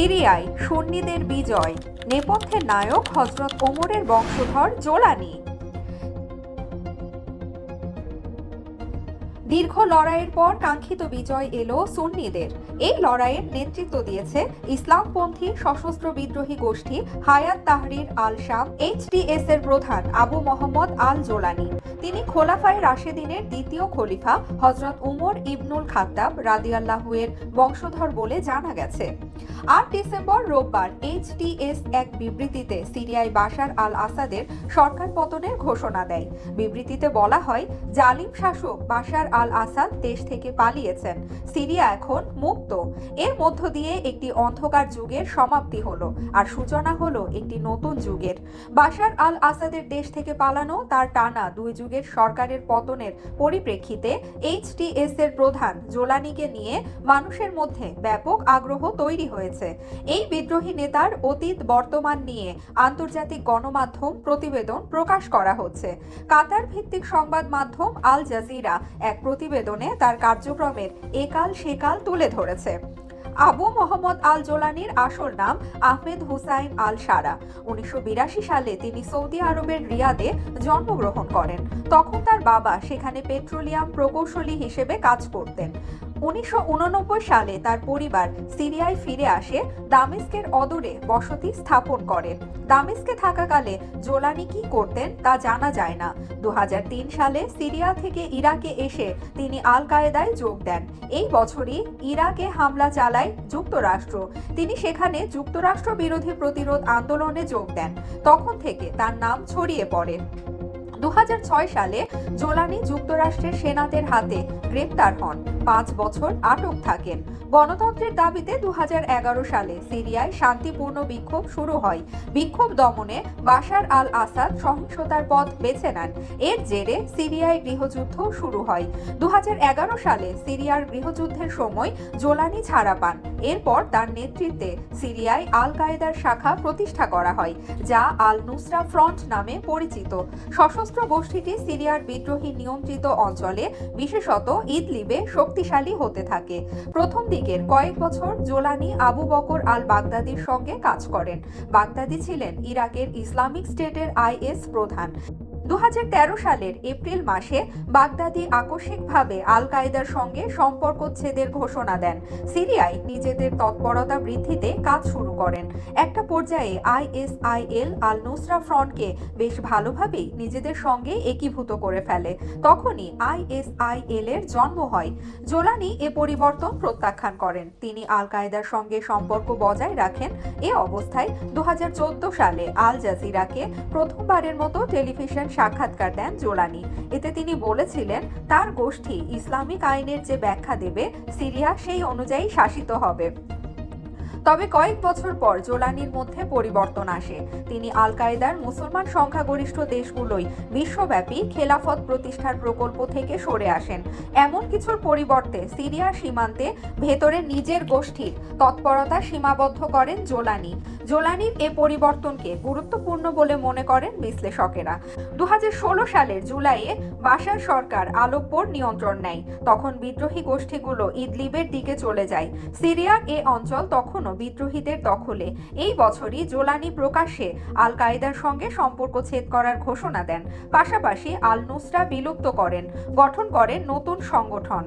সিরিয়ায় সুন্নিদের বিজয় নেপথ্যের নায়ক হজরত ওমরের বংশধর জোলানি। দীর্ঘ লড়াইয়ের পর কাঙ্ক্ষিত বিজয় এলো সুন্নিদের। এই লড়াইয়ের নেতৃত্ব দিয়েছে ইসলামপন্থী সশস্ত্র বিদ্রোহী গোষ্ঠী হায়াত তাহরির আল শাম এইচটিএস এর প্রধান আবু মোহাম্মদ আল জোলানি তিনি খোলাফায় রাশেদিনের দ্বিতীয় খলিফা হজরত উমর ইবনুল খাত্তাব রাদিয়াল্লাহুয়ের বংশধর বলে জানা গেছে। আট ডিসেম্বর রোববার এইচটিএস এক বিবৃতিতে সিরিয়ায় বাশার আল আসাদের সরকার পতনের ঘোষণা দেয়। বিবৃতিতে বলা হয়, জালিম শাসক বাশার আল আসাদ দেশ থেকে পালিয়েছেন। সিরিয়া এখন মুক্ত। এর মধ্য দিয়ে একটি অন্ধকার যুগের সমাপ্তি হলো আর সূচনা হলো একটি নতুন যুগের। বাশার আল আসাদের দেশ থেকে পালানো তার টানা দুই যুগের সরকারের পতনের পরিপ্রেক্ষিতে এইচটিএস এর প্রধান জোলানিকে নিয়ে মানুষের মধ্যে ব্যাপক আগ্রহ তৈরি হয়েছে। এই বিদ্রোহী নেতার অতীত বর্তমান নিয়ে আন্তর্জাতিক গণমাধ্যম প্রতিবেদন প্রকাশ করা হচ্ছে। কাতার ভিত্তিক সংবাদ মাধ্যম আল জাজিরা এক প্রতিবেদনে তার কার্যক্রমের একাল সেকাল তুলে ধরেছে। আবু মোহাম্মদ আল জোলানির আসল নাম আহমেদ হুসাইন আল সারা। উনিশশো বিরাশি সালে তিনি সৌদি আরবের রিয়াদে জন্মগ্রহণ করেন। তখন তার বাবা সেখানে পেট্রোলিয়াম প্রকৌশলী হিসেবে কাজ করতেন। উনিশশো ঊননব্বই সালে তার পরিবার সিরিয়ায় ফিরে আসে দামেস্কের অদূরে বসতি স্থাপন করেন দামেস্কে থাকাকালে জোলানি কি করতেন তা জানা যায় না। দুহাজার তিন সালে সিরিয়া থেকে ইরাকে এসে তিনি আল কায়েদায় যোগ দেন। এই বছরই ইরাকে হামলা চালায় যুক্তরাষ্ট্র। তিনি সেখানে যুক্তরাষ্ট্র বিরোধী প্রতিরোধ আন্দোলনে যোগ দেন। তখন থেকে তার নাম ছড়িয়ে পড়ে। দু হাজার ছয় সালে জোলানি যুক্তরাষ্ট্রের সেনাদের হাতে গ্রেপ্তার হন। পাঁচ বছর আটক থাকেন। গণতন্ত্রের দাবিতে দু হাজার এগারো সালে সিরিয়ায় শান্তিপূর্ণ বিক্ষোভ শুরু হয়। বিক্ষোভ দমনে বাশার আল আসাদ সহিংসতার পথ বেছে নেন। এর জেরে সিরিয়ায় গৃহযুদ্ধ শুরু হয়। দু হাজার এগারো সালে সিরিয়ার গৃহযুদ্ধের সময় জোলানি ছাড়া পান। এরপর তার নেতৃত্বে সিরিয়ায় আল কায়েদার শাখা প্রতিষ্ঠা করা হয়, যা আল নুসরা ফ্রন্ট নামে পরিচিত। সশস্ত্র গোষ্ঠীটি সিরিয়ার বিদ্রোহী নিয়ন্ত্রিত অঞ্চলে বিশেষত ইদলিবে শক্তিশালী হতে থাকে। প্রথম দিকের কয়েক বছর জোলানি আবু বকর আল বাগদাদির সঙ্গে কাজ করেন। বাগদাদি ছিলেন ইরাকের ইসলামিক স্টেটের আইএস প্রধান। দু হাজার তেরো সালের এপ্রিল মাসে বাগদাদি আকস্মিকভাবে আল কায়েদার সঙ্গে সম্পর্কচ্ছেদের ঘোষণা দেন। সিরিয়ায় নিজেদের তৎপরতা বৃদ্ধিতে কাজ শুরু করেন। একটা পর্যায়ে আইএসআইএল আল নুসরা ফ্রন্টকে বেশ ভালোভাবেই নিজেদের সঙ্গে একীভূত করে ফেলে। তখনই আইএসআইএল এর জন্ম হয়। জোলানি এ পরিবর্তন প্রত্যাখ্যান করেন। তিনি আল কায়েদার সঙ্গে সম্পর্ক বজায় রাখেন। এ অবস্থায় দু হাজার চোদ্দ সালে আল জাজিরাকে প্রথমবারের মতো টেলিভিশন সাক্ষাৎকার দেন জোলানি এতে তিনি বলেছিলেন, তার গোষ্ঠী ইসলামিক আইনের যে ব্যাখ্যা দেবে, সিরিয়া সেই অনুযায়ী শাসিত হবে। তবে কয়েক বছর পর জোলানির মধ্যে পরিবর্তন আসে। তিনি আল কায়েদার মুসলমান সংখ্যাগরিষ্ঠ দেশগুলোই বিশ্বব্যাপী খেলাফত প্রতিষ্ঠার প্রকল্প থেকে সরে আসেন। এমন কিছুর পরিবর্তে সিরিয়া সীমান্তে ভেতরে নিজের গোষ্ঠীর তৎপরতা সীমাবদ্ধ করেন জোলানি জোলানির এ পরিবর্তনকে গুরুত্বপূর্ণ বলে মনে করেন বিশ্লেষকেরা। দুহাজার ষোলো সালের জুলাইয়ে বাশার সরকার আলোপ্পোর নিয়ন্ত্রণ নেয়। তখন বিদ্রোহী গোষ্ঠীগুলো ইদলিবের দিকে চলে যায়। সিরিয়ার এ অঞ্চল তখনও বিদ্রোহীদের দখলে। এই বছরই জোলানি প্রকাশ্যে আল কায়েদার সঙ্গে সম্পর্ক ছেদ করার ঘোষণা দেন। পাশাপাশি আল নুসরা বিলুপ্ত করেন। গঠন করেন নতুন সংগঠন।